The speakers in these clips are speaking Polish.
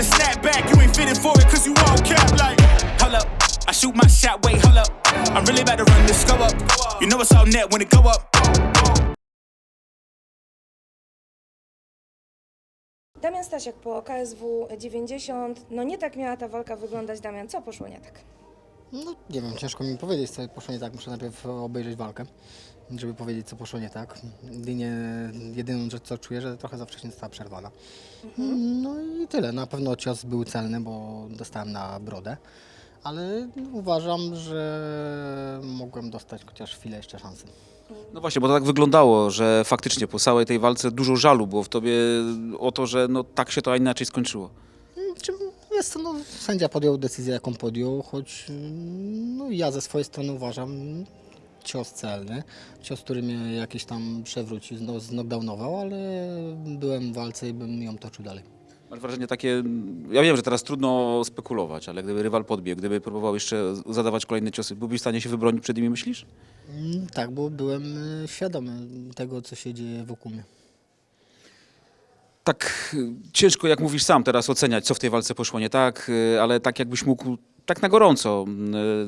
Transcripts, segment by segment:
you ain't for it cause you all cap like Hold up, I shoot my shot, wait, hold up I'm really about to run this go up You know it's all net when it go up Damian Stasiak po KSW 90. No nie tak miała ta walka wyglądać, Damian. Co poszło nie tak? No nie wiem, ciężko mi powiedzieć, co poszło nie tak. Muszę najpierw obejrzeć walkę, żeby powiedzieć, co poszło nie tak. Jedynie, jedyną rzecz, co czuję, że trochę za wcześnie została przerwana. No i tyle. Na pewno cios był celny, bo dostałem na brodę. Ale uważam, że mogłem dostać chociaż chwilę jeszcze szansy. No właśnie, bo to tak wyglądało, że faktycznie po całej tej walce dużo żalu było w tobie o to, że no tak się to a inaczej skończyło. To, no, sędzia podjął decyzję, jaką podjął, choć mm, no, ja ze swojej strony uważam cios celny, cios, który mnie jakiś tam przewrócił, no, znokdownował, ale byłem w walce i bym ją toczył dalej. Masz wrażenie takie, ja wiem, że teraz trudno spekulować, ale gdyby rywal podbiegł, gdyby próbował jeszcze zadawać kolejne ciosy, byłbyś w stanie się wybronić przed nimi, myślisz? Mm, Tak, bo byłem y, świadomy tego, co się dzieje wokół mnie. Tak y, ciężko, jak mówisz sam teraz, oceniać, co w tej walce poszło nie tak, y, ale tak jakbyś mógł tak na gorąco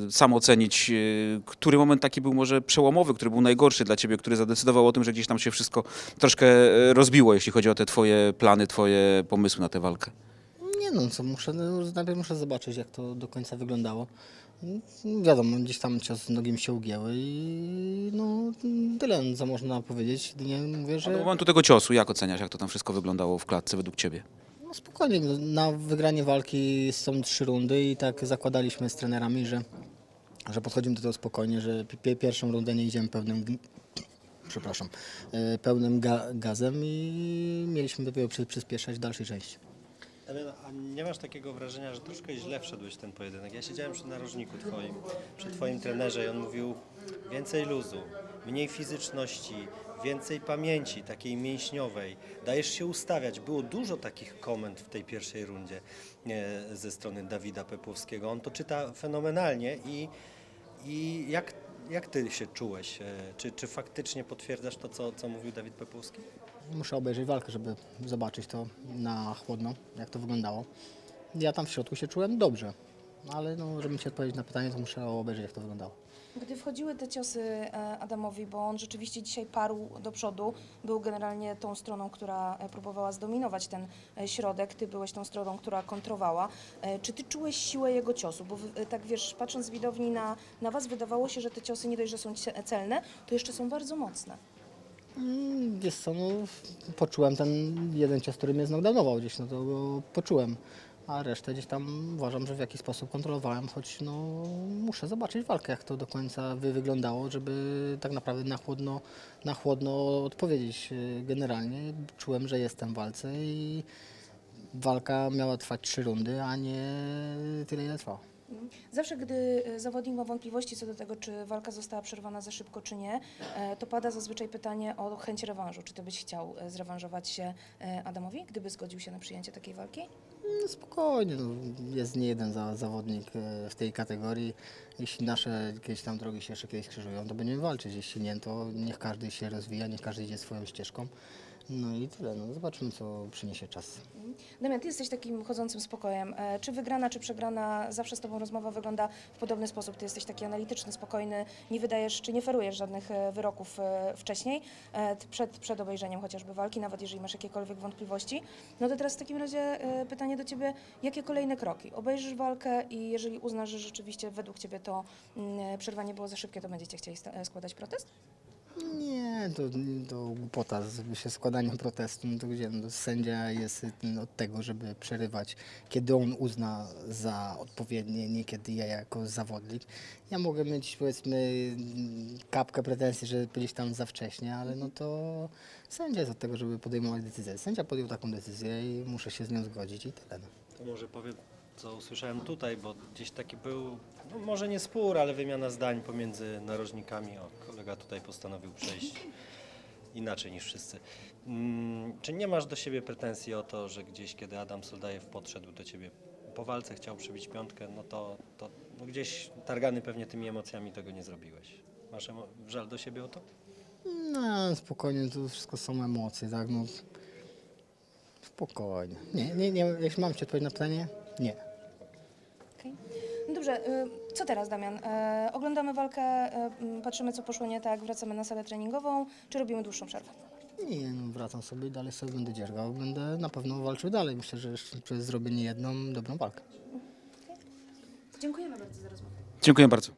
y, sam ocenić, który moment taki był może przełomowy, który był najgorszy dla ciebie, który zadecydował o tym, że gdzieś tam się wszystko troszkę rozbiło, jeśli chodzi o te twoje plany, twoje pomysły na tę walkę. Nie no, co muszę, no, najpierw muszę zobaczyć, jak to do końca wyglądało. Wiadomo, gdzieś tam cios nogi mi się ugięły i no tyle, co można powiedzieć. Jedynie mówię, że momentu tego ciosu, jak oceniasz, jak to tam wszystko wyglądało w klatce według ciebie? no, spokojnie, no, na wygranie walki są trzy rundy i tak zakładaliśmy z trenerami, że, że podchodzimy do tego spokojnie, że pi- pierwszą rundę nie idziemy pełnym, g- przepraszam, e, pełnym ga, gazem i mieliśmy dopiero przy, przyspieszać dalszej części. A nie masz takiego wrażenia, że troszkę źle wszedłeś w ten pojedynek? Ja siedziałem przy narożniku twoim, przy twoim trenerze i on mówił więcej luzu, mniej fizyczności, więcej pamięci, takiej mięśniowej. Dajesz się ustawiać. Było dużo takich komend w tej pierwszej rundzie e, ze strony Dawida Pepłowskiego. On to czyta fenomenalnie i, i jak, jak ty się czułeś? E, Czy, czy faktycznie potwierdzasz to, co, co mówił Dawid Pepłowski? Muszę obejrzeć walkę, żeby zobaczyć to na chłodno, jak to wyglądało. Ja tam w środku się czułem dobrze, ale no, żeby ci odpowiedzieć na pytanie, to muszę obejrzeć, jak to wyglądało. Gdy wchodziły te ciosy e, Adamowi, bo on rzeczywiście dzisiaj parł do przodu, był generalnie tą stroną, która e, próbowała zdominować ten e, środek, ty byłeś tą stroną, która kontrowała. Czy ty czułeś siłę jego ciosu? Bo tak wiesz, patrząc z widowni na, na was, wydawało się, że te ciosy nie dość, że są celne, to jeszcze są bardzo mocne. Mm, Wiesz co, no, poczułem ten jeden cios, który mnie znokdownował gdzieś, no to poczułem. A resztę gdzieś tam uważam, że w jakiś sposób kontrolowałem, choć no, muszę zobaczyć walkę, jak to do końca wy wyglądało, żeby tak naprawdę na chłodno, na chłodno odpowiedzieć. Yy, Generalnie czułem, że jestem w walce i walka miała trwać trzy rundy, a nie tyle, ile trwała. Zawsze, gdy e, zawodnik ma wątpliwości co do tego, czy walka została przerwana za szybko, czy nie, e, to pada zazwyczaj pytanie o chęć rewanżu. Czy ty byś chciał e, zrewanżować się Adamowi, gdyby zgodził się na przyjęcie takiej walki? No spokojnie, no, jest nie jeden za, zawodnik e, w tej kategorii. Jeśli nasze jakieś tam drogi się jeszcze kiedyś krzyżują, to będziemy walczyć. Jeśli nie, to niech każdy się rozwija, niech każdy idzie swoją ścieżką. No i tyle, no zobaczymy co przyniesie czas. Damian, ty jesteś takim chodzącym spokojem. E, Czy wygrana, czy przegrana, zawsze z tobą rozmowa wygląda w podobny sposób. Ty jesteś taki analityczny, spokojny, nie wydajesz, czy nie ferujesz żadnych e, wyroków wcześniej, przed, przed obejrzeniem chociażby walki, nawet jeżeli masz jakiekolwiek wątpliwości. No to teraz w takim razie pytanie do ciebie, jakie kolejne kroki? Obejrzysz walkę i jeżeli uznasz, że rzeczywiście według ciebie to mm, przerwanie było za szybkie, to będziecie chcieli składać protest? Nie, to, to głupota z się składaniem protestu. No to gdzie? No, sędzia jest mm, od tego, żeby przerywać, kiedy on uzna za odpowiednie, nie kiedy ja jako zawodnik. Ja mogę mieć powiedzmy kapkę pretensji, że byliś tam za wcześnie, ale no to sędzia jest od tego, żeby podejmować decyzję. Sędzia podjął taką decyzję i muszę się z nią zgodzić i tyle. No. To może powiem, co usłyszałem tutaj, bo gdzieś taki był, no może nie spór, ale wymiana zdań pomiędzy narożnikami. O, kolega tutaj postanowił przejść inaczej niż wszyscy. Mm, czy nie masz do siebie pretensji o to, że gdzieś, kiedy Adam Soldajew podszedł do ciebie po walce, chciał przybić piątkę, no to, to no gdzieś targany pewnie tymi emocjami tego nie zrobiłeś. Masz emo- żal do siebie o to? No, spokojnie, to wszystko są emocje, tak? No, Spokojnie. Nie, nie, nie, jeśli mam Ci odpowiedzieć na pytanie, nie. Okej. No dobrze, y, co teraz Damian? E, Oglądamy walkę, e, m, patrzymy co poszło nie tak, wracamy na salę treningową, czy robimy dłuższą przerwę? Nie, no wracam sobie i dalej sobie będę dziergał. Będę na pewno walczył dalej. Myślę, że jeszcze przez zrobienie jedną dobrą walkę. Dziękujemy bardzo za rozmowę. Dziękuję bardzo.